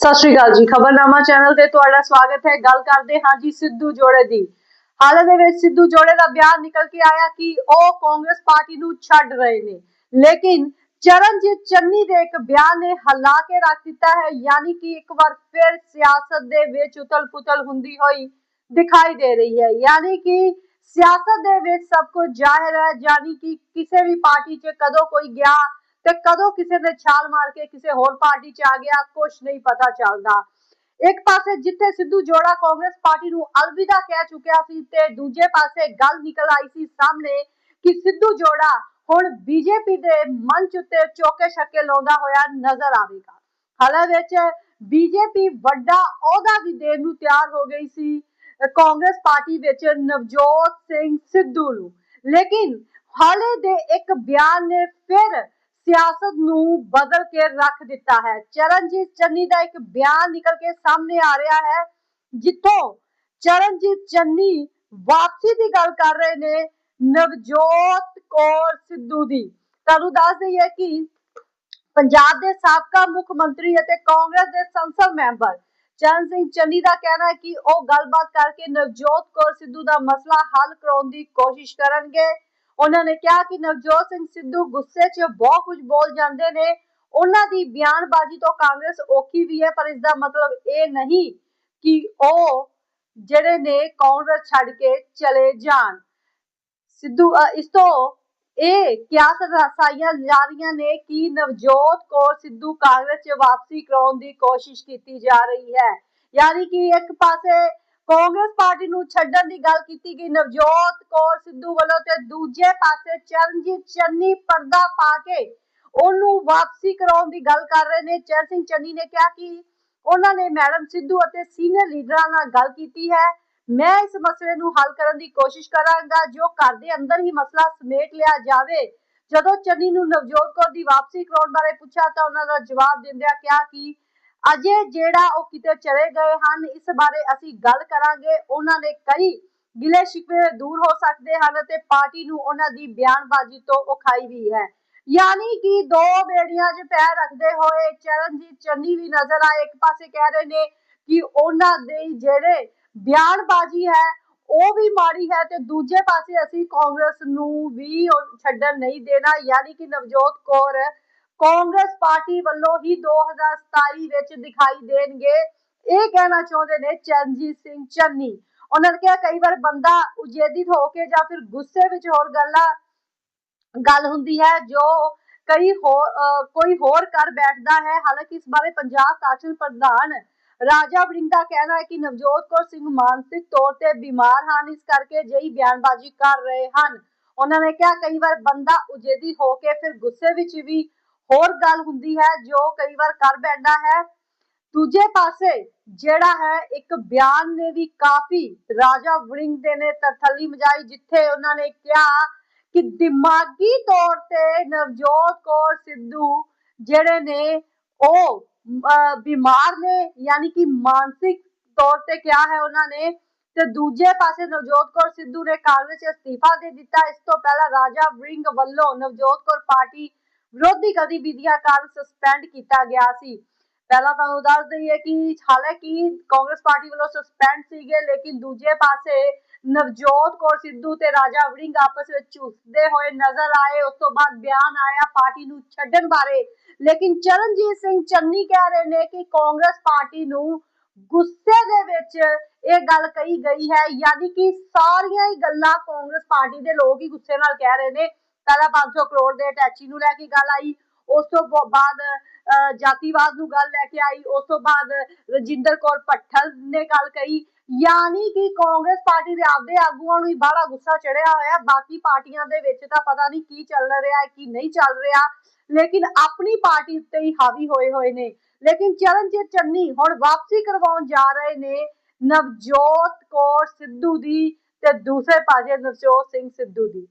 ਸਤਿ ਸ਼੍ਰੀ ਅਕਾਲ ਜੀ। ਖਬਰਨਾਮਾ ਚੈਨਲ ਤੇ ਤੁਹਾਡਾ ਸਵਾਗਤ ਹੈ। ਗੱਲ ਕਰਦੇ ਹਾਂ ਜੀ ਸਿੱਧੂ ਜੋੜੇ ਦੀ। ਹਾਲ ਦੇ ਵਿੱਚ ਸਿੱਧੂ ਜੋੜੇ ਦਾ ਬਿਆਨ ਨਿਕਲ ਕੇ ਆਇਆ ਕਿ ਉਹ ਕਾਂਗਰਸ ਪਾਰਟੀ ਨੂੰ ਛੱਡ ਰਹੇ ਨੇ। ਲੇਕਿਨ ਚਰਨਜੀਤ ਚੰਨੀ ਦੇ ਇੱਕ ਬਿਆਨ ਨੇ ਹਲਾ ਕੇ ਰੱਖ ਦਿੱਤਾ ਹੈ। ਯਾਨੀ ਕਿ ਇੱਕ ਵਾਰ ਫਿਰ ਸਿਆਸਤ ਦੇ ਵਿੱਚ ਉਤਲ-ਪੁਤਲ ਹੁੰਦੀ ਹੋਈ ਦਿਖਾਈ ਦੇ ਰਹੀ ਹੈ। ਯਾਨੀ ਕਿ ਸਿਆਸਤ ਦੇ ਵਿੱਚ ਸਭ ਕੁਝ ਜ਼ਾਹਿਰ ਹੈ। ਯਾਨੀ ਕਿ ਕਿਸੇ ਵੀ ਪਾਰਟੀ 'ਚ ਕਦੋਂ ਕੋਈ ਗਿਆ ਤੇ ਕਦੋਂ ਕਿਸੇ ਨੇ ਛਾਲ ਮਾਰ ਕੇ ਕਿਸੇ ਹੋਰ ਪਾਰਟੀ 'ਚ ਆ ਗਿਆ ਕੁਝ ਨਹੀਂ ਪਤਾ ਚੱਲਦਾ। ਇੱਕ ਪਾਸੇ ਜਿੱਥੇ ਸਿੱਧੂ ਜੋੜਾ ਕਾਂਗਰਸ ਪਾਰਟੀ ਨੂੰ ਅਲਵਿਦਾ ਕਹਿ ਚੁੱਕਿਆ ਸੀ ਤੇ ਦੂਜੇ ਪਾਸੇ ਗੱਲ ਨਿਕਲ ਆਈ ਸੀ ਸਾਹਮਣੇ ਕਿ ਸਿੱਧੂ ਜੋੜਾ ਹੁਣ ਬੀਜੇਪੀ ਦੇ ਮੰਚ ਉੱਤੇ ਚੌਕੇ ਛੱਕੇ ਲਾਉਂਦਾ ਹੋਇਆ ਨਜ਼ਰ ਆਵੇਗਾ। ਹਾਲਾਂ ਵਿੱਚ ਬੀਜੇਪੀ ਵੱਡਾ ਅਹੁਦਾ ਵੀ ਦੇਣ ਨੂੰ ਤਿਆਰ ਹੋ ਗਈ ਸੀ, ਕਾਂਗਰਸ ਪਾਰਟੀ ਵਿੱਚ ਨਵਜੋਤ ਸਿੰਘ ਸਿੱਧੂ ਨੂੰ। ਲੇਕਿਨ ਹਾਲੇ ਦੇ ਇੱਕ ਬਿਆਨ ਨੇ ਫਿਰ ਸਿਆਸਤ ਨੂੰ ਬਦਲ ਕੇ ਰੱਖ ਦਿੱਤਾ ਹੈ। ਚਰਨਜੀਤ ਚੰਨੀ ਦਾ ਇੱਕ ਬਿਆਨ ਨਿਕਲ ਕੇ ਸਾਹਮਣੇ ਆ ਰਿਹਾ ਹੈ, ਜਿੱਥੋਂ ਚਰਨਜੀਤ ਚੰਨੀ ਵਾਪਸੀ ਦੀ ਗੱਲ ਕਰ ਰਹੇ ਨੇ ਨਵਜੋਤ ਕੌਰ ਸਿੱਧੂ ਦੀ। ਤੁਹਾਨੂੰ ਦੱਸ ਦਈਏ ਕਿ ਪੰਜਾਬ ਦੇ ਸਾਬਕਾ ਮੁੱਖ ਮੰਤਰੀ ਅਤੇ ਕਾਂਗਰਸ ਦੇ ਸੰਸਦ ਮੈਂਬਰ ਚਰਨ ਸਿੰਘ ਚੰਨੀ ਦਾ ਕਹਿਣਾ ਹੈ ਕਿ ਉਹ ਗੱਲਬਾਤ ਕਰਕੇ ਨਵਜੋਤ ਕੌਰ ਸਿੱਧੂ ਦਾ ਮਸਲਾ ਹੱਲ ਕਰਾਉਣ ਦੀ ਕੋਸ਼ਿਸ਼ ਕਰਨਗੇ। ਉਹਨਾਂ ਨੇ ਕਿਹਾ ਕਿ ਨਵਜੋਤ ਸਿੰਘ ਸਿੱਧੂ ਗੁੱਸੇ 'ਚ ਬਹੁਤ ਕੁਝ ਬੋਲ ਜਾਂਦੇ ਨੇ। ਉਹਨਾਂ ਦੀ ਬਿਆਨਬਾਜ਼ੀ ਤੋਂ ਕਾਂਗਰਸ ਔਖੀ ਵੀ ਹੈ, ਪਰ ਇਸ ਦਾ ਮਤਲਬ ਇਹ ਨਹੀਂ ਕਿ ਉਹ ਜਿਹੜੇ ਨੇ ਕਾਂਗਰਸ ਛੱਡ ਕੇ ਚਲੇ ਜਾਣ। ਸਿੱਧੂ ਇਸ ਤੋਂ ਇਹ ਕਿਆਸ ਰਸਾਈਆਂ ਜਾ ਰਹੀਆਂ ਨੇ ਕਿ ਨਵਜੋਤ ਕੌਰ ਸਿੱਧੂ ਕਾਂਗਰਸ 'ਚ ਵਾਪਸੀ ਕਰਾਉਣ ਦੀ ਕੋਸ਼ਿਸ਼ ਕੀਤੀ ਜਾ ਰਹੀ ਹੈ। ਯਾਨੀ ਕਿ ਇੱਕ ਪਾਸੇ ਕਾਂਗਰਸ ਪਾਰਟੀ ਨੂੰ ਛੱਡਣ ਦੀ ਗੱਲ ਕੀਤੀ ਗਈ। ਨਵਜੋਤ ਕੌਰ ਸਿੱਧੂ ਵੱਲੋਂ ਤੇ ਦੂਜੇ ਪਾਸੇ ਚਰਨਜੀਤ ਚੰਨੀ ਪਰਦਾ ਪਾ ਕੇ ਉਹਨੂੰ ਵਾਪਸੀ ਕਰਾਉਣ ਦੀ ਗੱਲ ਕਰ ਰਹੇ ਨੇ। ਚਰਨ ਸਿੰਘ ਚੰਨੀ ਨੇ ਕਿਹਾ ਕਿ ਉਹਨਾਂ ਨੇ ਮੈਡਮ ਸਿੱਧੂ ਅਤੇ ਸੀਨੀਅਰ ਲੀਡਰਾਂ ਨਾਲ ਗੱਲ ਕੀਤੀ ਹੈ। ਮੈਂ ਇਸ ਮਸਲੇ ਨੂੰ ਹੱਲ ਕਰਨ ਦੀ ਕੋਸ਼ਿਸ਼ ਕਰਾਂਗਾ। ਜੋ ਘਰ ਦੇ ਅੰਦਰ ਹੀ ਮਸਲਾ ਸਮੇਟ ਲਿਆ ਜਾਵੇ। ਜਦੋਂ ਚੰਨੀ ਨੂੰ ਨਵਜੋਤ ਕੌਰ ਦੀ ਵਾਪਸੀ ਕਰਾਉਣ ਬਾਰੇ ਪੁੱਛਿਆ ਤਾਂ ਉਹਨਾਂ ਦਾ ਜਵਾਬ ਦਿੰਦਿਆਂ ਕਿਹਾ ਕਿ ਅਜੇ ਜਿਹੜਾ ਉਹ ਕਿਤੇ ਚਲੇ ਗਏ ਹਨ, ਇਸ ਬਾਰੇ ਅਸੀਂ ਗੱਲ ਕਰਾਂਗੇ। ਉਹਨਾਂ ਨੇ ਕਈ ਗਿਲੇ ਸ਼ਿਕਵੇ ਦੂਰ ਹੋ ਸਕਦੇ ਹਨ ਤੇ ਪਾਰਟੀ ਨੂੰ ਉਹਨਾਂ ਦੀ ਬਿਆਨਬਾਜ਼ੀ ਤੋਂ ਉਖਾਈ ਵੀ ਹੈ। ਯਾਨੀ ਕਿ ਦੋ ਬੇੜੀਆਂ 'ਚ ਪੈਰ ਰੱਖਦੇ ਹੋਏ ਚਰਨਜੀਤ ਚੰਨੀ ਵੀ ਨਜ਼ਰ ਆਏ। ਇੱਕ ਪਾਸੇ ਕਹਿ ਰਹੇ ਨੇ ਕਿ ਉਹਨਾਂ ਦੇ ਜਿਹੜੇ ਬਿਆਨਬਾਜ਼ੀ ਹੈ, ਉਹ ਵੀ ਮਾੜੀ ਹੈ ਤੇ ਦੂਜੇ ਪਾਸੇ ਅਸੀਂ ਕਾਂਗਰਸ ਨੂੰ ਵੀ ਛੱਡਣ ਨਹੀਂ ਦੇਣਾ। ਯਾਨੀ ਕਿ ਨਵਜੋਤ ਕੌਰ ਕਾਂਗਰਸ ਪਾਰਟੀ ਵੱਲੋਂ ਹੀ 2027 ਵਿੱਚ ਦਿਖਾਈ ਦੇਣਗੇ। ਇਹ ਕਹਿਣਾ ਚਾਹੁੰਦੇ ਨੇ ਚਰਨਜੀਤ ਸਿੰਘ ਚੰਨੀ। ਉਹਨਾਂ ਨੇ ਕਿਹਾ, ਕਈ ਵਾਰ ਬੰਦਾ ਉਜੇਦਿਤ ਹੋ ਕੇ ਜਾਂ ਫਿਰ ਗੁੱਸੇ ਵਿੱਚ ਹੋਰ ਗੱਲਾਂ, ਗੱਲ ਹੁੰਦੀ ਹੈ, ਜੋ ਕਈ ਕੋਈ ਹੋਰ ਕਰ ਬੈਠਦਾ ਹੈ। ਹਾਲਾਂਕਿ ਇਸ ਬਾਰੇ ਪੰਜਾਬ ਸ਼ਾਸਨ ਪ੍ਰਧਾਨ ਰਾਜਾ ਵੜਿੰਗ ਦਾ ਕਹਿਣਾ ਹੈ ਕਿ ਨਵਜੋਤ ਕੌਰ ਸਿੰਘ ਮਾਨਸਿਕ ਤੌਰ ਤੇ ਬਿਮਾਰ ਹਨ। ਇਸ ਕਰਕੇ ਜਈ ਬਿਆਨਬਾਜ਼ੀ ਕਰ ਰਹੇ ਹਨ। ਉਹਨਾਂ ਨੇ ਕਿਹਾ, ਕਈ ਵਾਰ ਬੰਦਾ ਉਜੇਦੀ ਹੋ ਕੇ ਫਿਰ ਗੁੱਸੇ ਵਿੱਚ ਵੀ ਹੋਰ ਗੱਲ ਹੁੰਦੀ ਹੈ, ਜੋ ਕਈ ਵਾਰ ਕਰ ਬੈਠਦਾ ਹੈ। ਦੂਜੇ ਪਾਸੇ ਜਿਹੜਾ ਹੈ, ਇੱਕ ਬਿਆਨ ਨੇ ਵੀ ਕਾਫੀ ਰਾਜਾ ਵੜਿੰਗ ਦੇ ਨੇ ਤਰਥਲੀ ਮਜਾਈ, ਜਿੱਥੇ ਉਹਨਾਂ ਨੇ ਕਿਹਾ ਕਿ ਦਿਮਾਗੀ ਤੌਰ ਤੇ ਨਵਜੋਤ ਕੌਰ ਸਿੱਧੂ ਜਿਹੜੇ ਨੇ, ਉਹ ਬਿਮਾਰ ਨੇ, ਯਾਨੀ ਕਿ ਮਾਨਸਿਕ ਤੌਰ ਤੇ ਕਿਹਾ ਹੈ ਉਹਨਾਂ ਨੇ, ਤੇ ਦੂਜੇ ਪਾਸੇ ਨਵਜੋਤ ਕੌਰ ਸਿੱਧੂ ਨੇ ਕਾਂਗਰਸ 'ਚ ਅਸਤੀਫਾ ਦੇ ਦਿੱਤਾ। ਇਸ ਤੋਂ ਪਹਿਲਾਂ ਰਾਜਾ ਵੜਿੰਗ ਵੱਲੋਂ ਨਵਜੋਤ ਕੌਰ ਪਾਰਟੀ ਵਿਰੋਧੀ ਗਤੀਵਿਧੀਆਂ ਕਾਰਨ ਸਸਪੈਂਡ ਕੀਤਾ ਗਿਆ ਸੀ। ਪਹਿਲਾਂ ਤੁਹਾਨੂੰ ਦੱਸ ਦਈਏ ਕਿ ਹਾਲਾਂਕਿ ਕਾਂਗਰਸ ਪਾਰਟੀ ਵੱਲੋਂ ਸਸਪੈਂਡ ਸੀਗੇ, ਲੇਕਿਨ ਦੂਜੇ ਪਾਸੇ ਨਵਜੋਤ ਕੌਰ ਸਿੱਧੂ ਤੇ ਰਾਜਾ ਵੜਿੰਗ ਆਪਸ ਵਿੱਚ ਝੁੱਸਦੇ ਹੋਏ ਨਜ਼ਰ ਆਏ। ਉਸ ਤੋਂ ਬਾਅਦ ਬਿਆਨ ਆਇਆ ਪਾਰਟੀ ਨੂੰ ਛੱਡਣ ਬਾਰੇ। ਲੇਕਿਨ ਚਰਨਜੀਤ ਸਿੰਘ ਚੰਨੀ ਕਹਿ ਰਹੇ ਨੇ ਕਿ ਕਾਂਗਰਸ ਪਾਰਟੀ ਨੂੰ ਗੁੱਸੇ ਦੇ ਵਿੱਚ ਇਹ ਗੱਲ ਕਹੀ ਗਈ ਹੈ, ਯਾਨੀ ਕਿ ਸਾਰੀਆਂ ਹੀ ਗੱਲਾਂ ਕਾਂਗਰਸ ਪਾਰਟੀ ਦੇ ਲੋਕ ਹੀ ਗੁੱਸੇ ਨਾਲ ਕਹਿ ਰਹੇ ਨੇ। ਪਹਿਲਾਂ 500 ਕਰੋੜ ਦੇ ਅਟੈਚੀ ਨੂੰ ਲੈ ਕੇ ਗੱਲ ਆਈ, ਉਸ ਤੋਂ ਬਾਅਦ ਜਾਤੀਵਾਦ ਨੂੰ ਗੱਲ ਲੈ ਕੇ ਆਈ, ਉਸ ਤੋਂ ਬਾਅਦ ਰਜਿੰਦਰ ਕੌਰ ਪੱਠਲ ਨੇ ਗੱਲ ਕਹੀ। ਯਾਨੀ ਕਿ ਕਾਂਗਰਸ ਪਾਰਟੀ ਦੇ ਆਪਦੇ ਆਗੂਆਂ ਨੂੰ ਹੀ ਬੜਾ ਗੁੱਸਾ ਚੜਿਆ ਹੋਇਆ, ਬਾਕੀ ਪਾਰਟੀਆਂ ਦੇ ਵਿੱਚ ਤਾਂ ਪਤਾ ਨਹੀਂ ਕੀ ਚੱਲ ਰਿਹਾ ਹੈ, ਕੀ ਨਹੀਂ ਚੱਲ ਰਿਹਾ, ਲੇਕਿਨ ਆਪਣੀ ਪਾਰਟੀ ਉੱਤੇ ਹੀ ਹਾਵੀ ਹੋਏ ਹੋਏ ਨੇ। ਲੇਕਿਨ ਚਰਨਜੀਤ ਚੰਨੀ ਹੁਣ ਵਾਪਸੀ ਕਰਵਾਉਣ ਜਾ ਰਹੇ ਨੇ, ਨਵਜੋਤ ਕੌਰ ਸਿੱਧੂ ਦੀ ਤੇ ਦੂਸਰੇ ਪਾਸੇ ਨਵਜੋਤ ਸਿੰਘ ਸਿੱਧੂ ਦੀ।